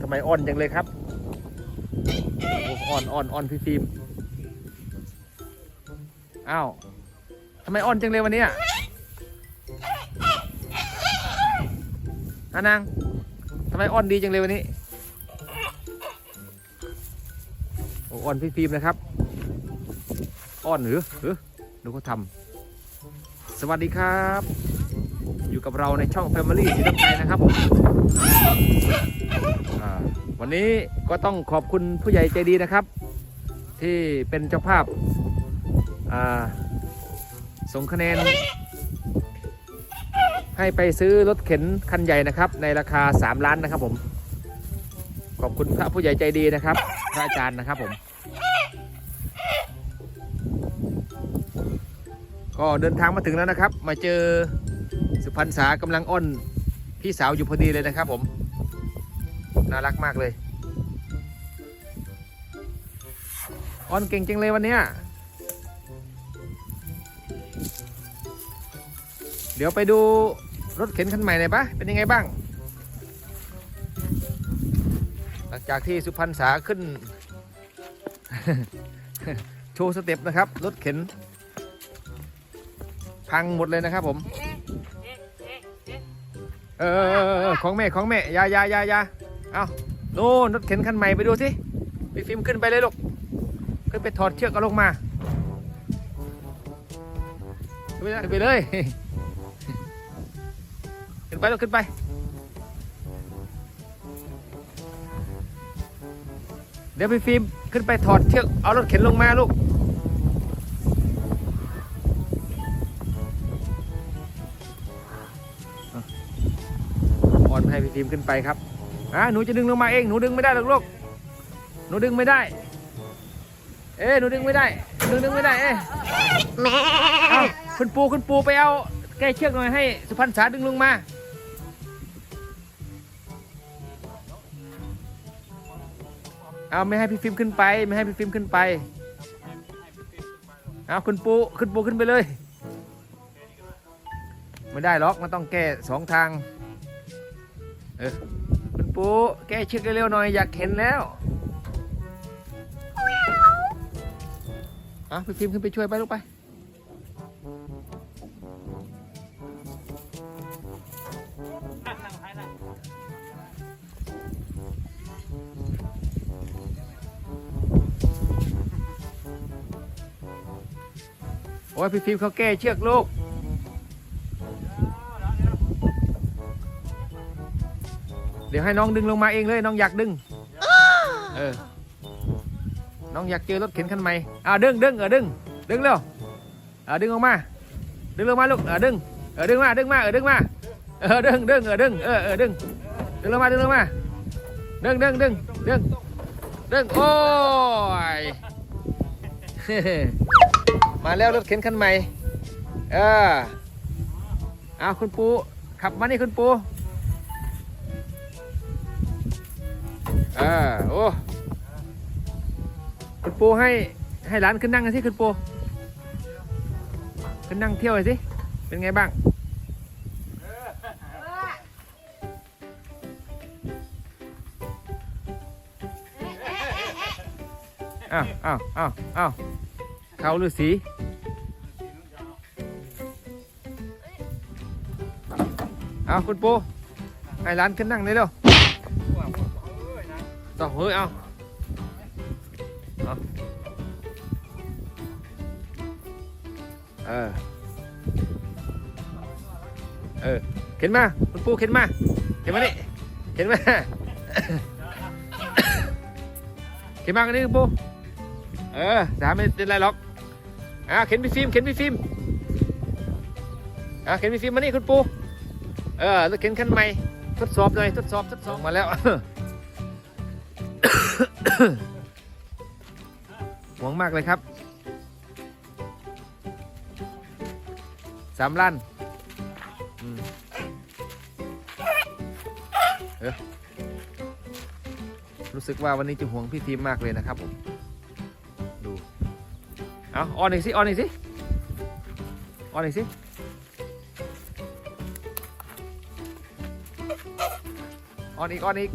ทำไมอ่อนจังเลยครับโอ้อ่อนอ่อนอ่อนพี่ฟิล์มอ้าวทำไมอ่อนจังเลยวันนี้ยอานางทำไมอ่อนดีจังเลยวันนี้โอ้อ่อนพี่ฟิล์มนะครับอ่อนหรือหรือดูเขาทำสวัสดีครับ อยู่กับเราในช่อง Family สีน้ำใจนะครับผม วันนี้ก็ต้องขอบคุณผู้ใหญ่ใจดีนะครับ ที่เป็นเจ้าภาพส่งคะแนน ให้ไปซื้อรถเข็นคันใหญ่นะครับ ในราคา 3 ล้านนะครับผม ขอบคุณพระผู้ใหญ่ใจดีนะครับ พระอาจารย์นะครับผม ก็เดินทางมาถึงแล้วนะครับ มาเจอสุพรรณษากำลังอ้อนพี่สาวอยู่พอดีเลยนะครับผม น่ารักมากเลยออนเก่งจังเลยวันเนี้ยเดี๋ยวไปดูรถเข็นคันใหม่หน่อยปะเป็นยังไงบ้าง หลังจากที่สุพรรณษาขึ้น โชว์สเต็ปนะครับ รถเข็น พังหมดเลยนะครับผม เออของแม่ของแม่ยายายายา เอาโน่นรถเข็นคันใหม่ไปดูสิพี่ฟิล์มขึ้นไปเลยลูกขึ้นไปถอดเชือกเอาลงมาไปเลยไปเลยขึ้นไปลูกขึ้นไปเดี๋ยวพี่ฟิล์มขึ้นไปถอดเชือกเอารถเข็นลงมาลูกอ่อนให้พี่ฟิล์มขึ้นไปครับ อะหนูจะดึงลงมาเองหนูดึงไม่ได้หรอกลูกหนูดึงไม่ได้ เอ๊ะหนูดึงไม่ได้หนูดึงไม่ได้เอ๊ะเอาคุณปูคุณปูไปเอาแก้เชือกหน่อยให้ สุพรรณษาดึงลงมาเอาไม่ให้พี่ฟิล์มขึ้นไป ไม่ให้พี่ฟิล์มขึ้นไปเอาคุณปูขึ้นปูขึ้นไปเลย ไม่ได้หรอกมันต้องแก้สองทาง เออคุณ ปูแก้เชือกเร็วๆหน่อยอยากเห็นแล้วอะพี่ฟิล์มขึ้นไปช่วยไปลูกไปโอ้ยพี่ฟิล์มเขาแก้เชือกลูก เดี๋ยวให้น้องดึงลงมาเองเลย น้องอยากดึง เออ น้องอยากเจอรถเข็นคันใหม่อ่าดึงดึงเออดึง ดึงเร็วอ่าดึงออกมา ดึงลงมาลูก เออดึง เออดึงมา ดึงมา เออดึงมา เออดึงดึงเออดึง เออเออดึง ดึงลงมา ดึงลงมา ดึงดึงดึงดึงดึง โอ้ย มาแล้วรถเข็นคันใหม่ เออเอาคุณปูขับมานี่คุณปู อ่าโอ้คุณปูให้ให้ร้านขึ้นนั่งกันสิคุณปูขึ้นนั่งเที่ยวเลยสิ เป็นไงบ้างอ้าวอ้าวอ้าวอ้าวเขาฤาษีเอาคุณปูให้ร้านขึ้นนั่งเลยเร็ว ต่อเฮ้ยเอาเอาเออ เออ เข็นมา คุณปูเข็นมา เข็นมานี่เข็นมา เข็นมากันนี่คุณปูเออสามไม่เป็นไรหรอก อ่าเข็นพี่ฟิล์ม เข็นพี่ฟิล์ม อ่าเข็นพี่ฟิล์มมานี่คุณปู เออแล้วเข็นคันใหม่ทดสอบหน่อย ทดสอบ ทดสอบ มาแล้ว หวงมากเลยครับสามล้านเออรู้สึกว่าวันนี้จะห่วงพี่ทีมมากเลยนะครับผมดูเอาออนอีกสิออนอีกสิออนอีกสิออนอีกออนอีก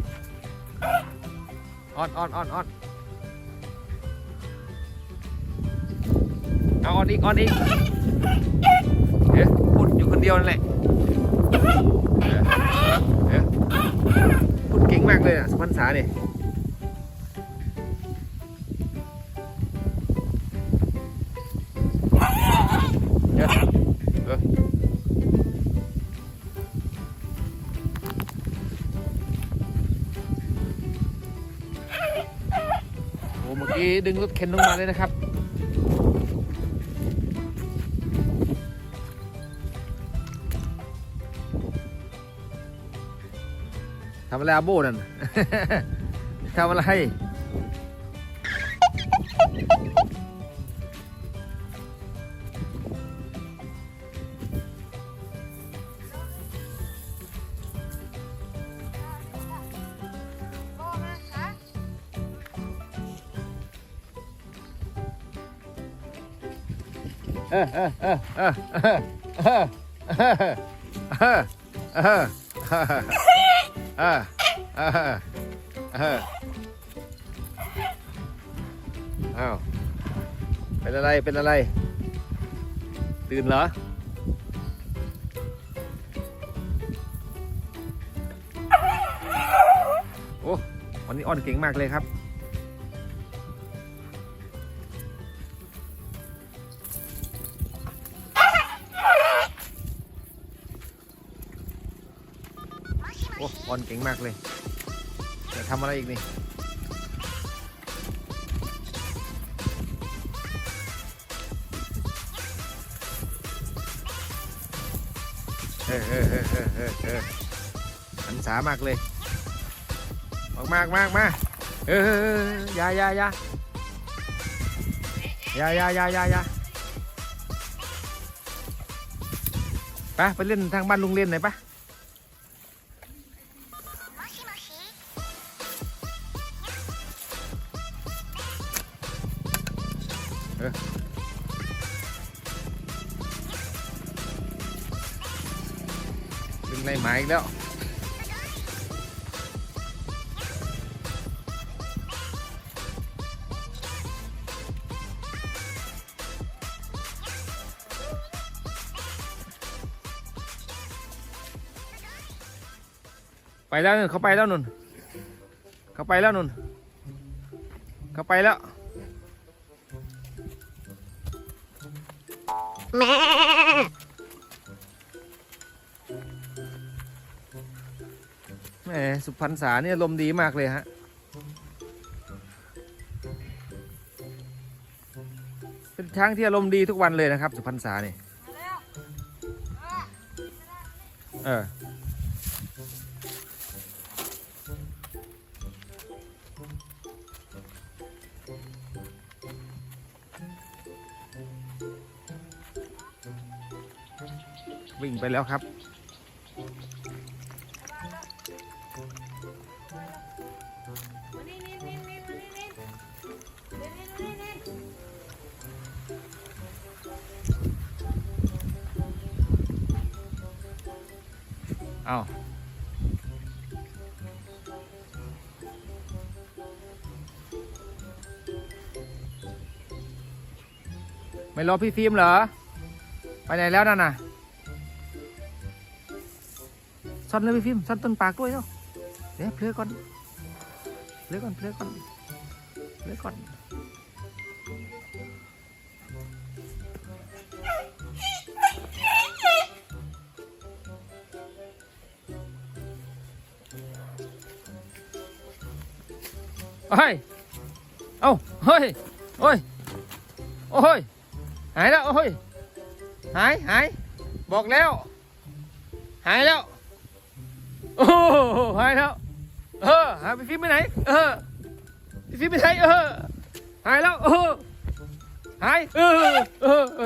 ออนออนออนออนเอาออนอีกออนอีกเอ๊ะพูดอยู่คนเดียวนั่นแหละเอ๊ะพูดเก่งมากเลยอะสุพรรษาเนี่ย กี้ดึงรถเข็นลงมาเลยนะครับ ทำอะไรอาโบนั่นทำอะไร อ้าว เป็นอะไร เป็นอะไร ตื่นเหรอ โอ้ วันนี้อ้อนเก่งมากเลยครับ โอ้อ้อนเก่งมากเลยจะทำอะไรอีกนี่เออเออเออเออเออเออหันสามากเลยมากมากมากมาเออเออเอออยายายายายายายายาไปไปเล่นทางบ้านลุงเล่นหน่อยปะ ในหมายอีกแล้วไปแล้วนุ่นเขาไปแล้วนุ่นเขาไปแล้วนุ่นเขาไปแล้วแม่ หมสุพรรณษาเนี่ยลมณ์ดีมากเลยฮะเป็นช้างที่อารมณ์ดีทุกวันเลยนะครับ สุพรรณษาเนี่ยเออวิ่งไปแล้วครับ เอาไม่รอพี่ฟิล์มเหรอ ไปไหนแล้วนั่นน่ะซ่อนเลยพี่ฟิล์มซ่อนต้นปากด้วยเนาะเดี๋ยวเพลือก่อนเพลือก่อนเพลือก่อนเพลือก่อน เฮ้ย เอ้า เฮ้ย โอ้ย โอ้ย หายแล้ว โอ้ย หาย หาย บอกแล้ว หายแล้ว โอ้โหหายแล้ว เออ หายไปฟิล์มไปไหน เออฟิล์มไปไหน เออ หายแล้ว เออ หาย เออ เออ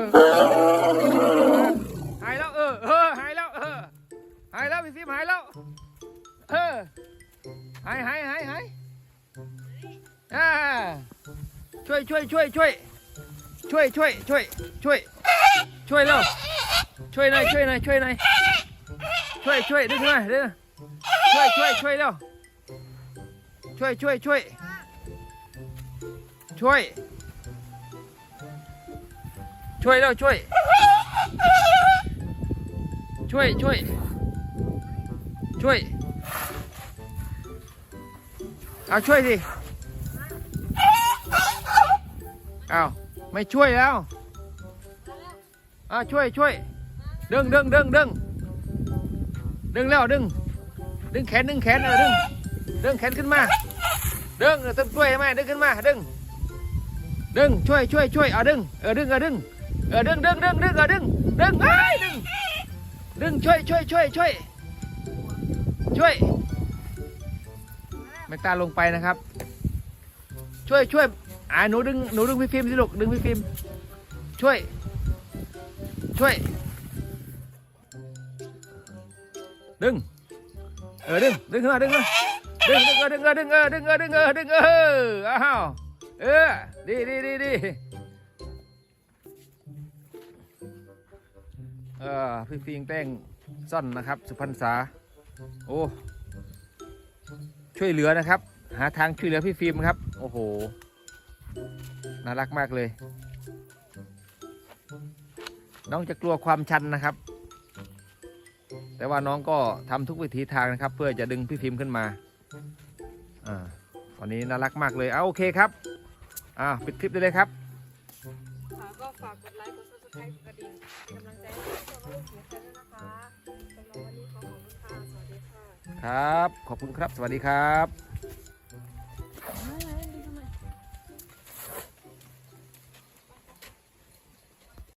ช่วยช่วยช่วยช่วยช่วยช่วยช่วยช่วยช่วยเร็วช่วยหน่อยช่วยหน่อยช่วยหน่อยช่วยช่วยดึงหน่อยดึงช่วยช่วยช่วยเร็วช่วยช่วยช่วยช่วย ช่วยแล้วช่วย ช่วยช่วยช่วยเอาช่วยสิ อาไม่ช่วยแล้วเอาช่วยช่วยดึงดึงดึงดึงดึงแล้วดึง ดึงแขนดึงแขนเออดึงดึงแขนขึ้นมาดึงเออต้นกล้วยไหมดึงขึ้นมาดึงดึงช่วยช่วยช่วยเอาดึงเออดึงเออดึงเออดึงดึงดึงดึงเออดึงดึงไอ้ยดึงดึงช่วยช่วยช่วยช่วยช่วยไม่กล้าลงไปนะครับ ช่วยช่วย อ่าหนูดึงหนูดึงพี่ฟิล์มสิลูกดึงพี่ฟิล์มช่วย ช่วย ดึง เออดึงดึงขึ้นมาดึงขึ้นดึงดึงเออดึงเออดึงเออดึงเออดึงเออดึงเอออ้าวเออดีดีดีดีเออพี่ฟิงแป้งซ่อนนะครับ สุพรรณษาโอ้ช่วยเหลือนะครับ หาทางช่วยเหลือพี่ฟิล์มครับ โอ้โห น่ารักมากเลย น้องจะกลัวความชันนะครับ แต่ว่าน้องก็ทำทุกวิถีทางนะครับ เพื่อจะดึงพี่ฟิล์มขึ้นมาอ่าวันนี้น่ารักมากเลยเอาโอเคครับอ่าปิดคลิปได้เลยครับค่ะก็ฝากกดไลค์กด subscribe กดกระดิ่งเป็นกำลังใจให้พวกเราลูกเสือแฟนด้วยนะคะสำหรับวันนี้ขอขอบคุณค่ะสวัสดีค่ะครับ ขอบคุณครับ สวัสดีครับ